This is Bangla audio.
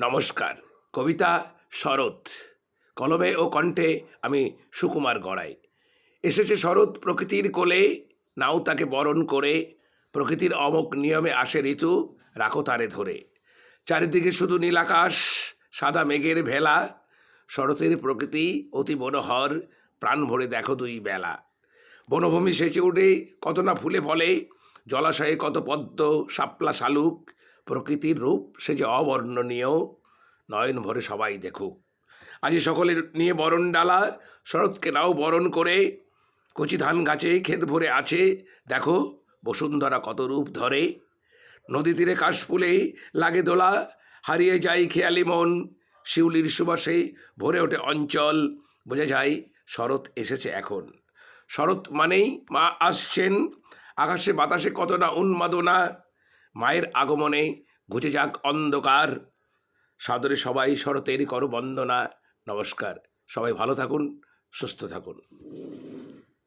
নমস্কার। কবিতা শরৎ। কলমে ও কণ্ঠে আমি সুকুমার গড়াই। এসেছে শরৎ প্রকৃতির কোলে, নাও তাকে বরণ করে। প্রকৃতির অমক নিয়মে আসে ঋতু, রাখো তারে ধরে। চারিদিকে শুধু নীলাকাশ সাদা মেঘের ভেলা। শরতের প্রকৃতি অতি মনোহর, প্রাণ ভরে দেখো দুই বেলা। বনভূমি সেচে উঠে কত না ফুলে ফলে, জলাশয়ে কত পদ্ম, শাপলা শালুক প্রকৃতির রূপ সে যে অবর্ণনীয়, নয়ন ভরে সবাই দেখুক। আজ সকলের নিয়ে বরণ ডালা, শরৎকে নাও বরণ করে, কচি ধান গাছে ক্ষেত ভরে আছে, দেখো বসুন্ধরা কত রূপ ধরে। নদী তীরে কাশফুলে লাগে দোলা, হারিয়ে যায় খেয়ালি মন, শিউলির সুবাসে ভরে ওঠে অঞ্চল, বোঝা যায় শরৎ এসেছে এখন। শরৎ মানেই মা আসছেন, আকাশে বাতাসে কত না উন্মাদনা মায়ের আগমনে ঘুচে যাক অন্ধকার। সাদরে সবাই শরতের করো বন্দনা নমস্কার। সবাই ভালো থাকুন, সুস্থ থাকুন।